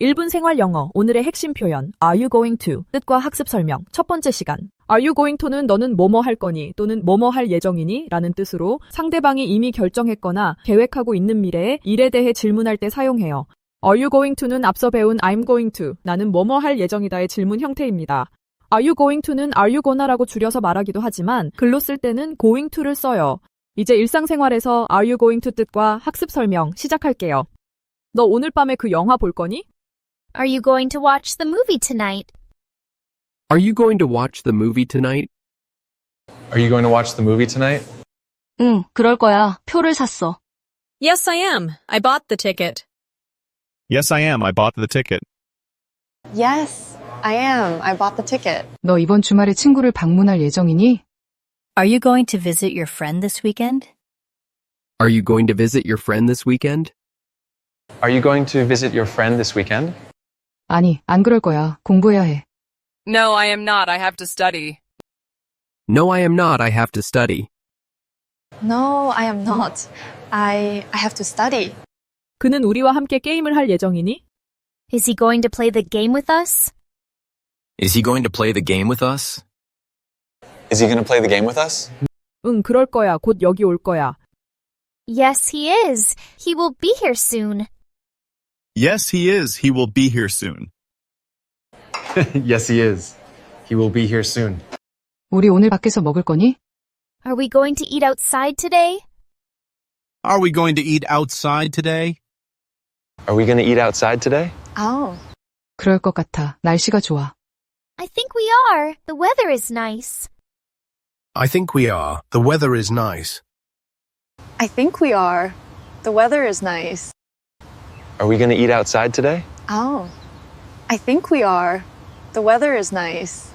1분 생활 영어 오늘의 핵심 표현 Are you going to? 뜻과 학습 설명 첫 번째 시간 Are you going to는 너는 뭐뭐 할 거니 또는 뭐뭐 할 예정이니 라는 뜻으로 상대방이 이미 결정했거나 계획하고 있는 미래에 일에 대해 질문할 때 사용해요. Are you going to는 앞서 배운 I'm going to 나는 뭐뭐 할 예정이다의 질문 형태입니다. Are you going to는 are you gonna라고 줄여서 말하기도 하지만 글로 쓸 때는 going to를 써요. 이제 일상생활에서 are you going to 뜻과 학습 설명 시작할게요. 너 오늘 밤에 그 영화 볼 거니? Are you going to watch the movie tonight? Are you going to watch the movie tonight? Are you going to watch the movie tonight? 응, 그럴 거야. 표를 샀어. Yes, I am. I bought the ticket. Yes, I am. I bought the ticket. Yes, I am. I bought the ticket. 너 이번 주말에 친구를 방문할 예정이니? Are you going to visit your friend this weekend? Are you going to visit your friend this weekend? Are you going to visit your friend this weekend? 아니, 안 그럴 거야. 공부해야 해. No, I am not. I have to study. No, I am not. I have to study. No, I am not. I I have to study. 그는 우리와 함께 게임을 할 예정이니? Is he going to play the game with us? Is he going to play the game with us? Is he going to play the game with us? 응, 그럴 거야. 곧 여기 올 거야. Yes, he is. He will be here soon. Yes, he is. He will be here soon. yes, he is. He will be here soon. 우리 오늘 밖에서 먹을 거니? Are we going to eat outside today? Are we going to eat outside today? Are we going to eat outside today? Oh, 그럴 것 같아. 날씨가 좋아. I think we are. The weather is nice. I think we are. The weather is nice. I think we are. The weather is nice. Are we going to eat outside today? Oh, I think we are. The weather is nice.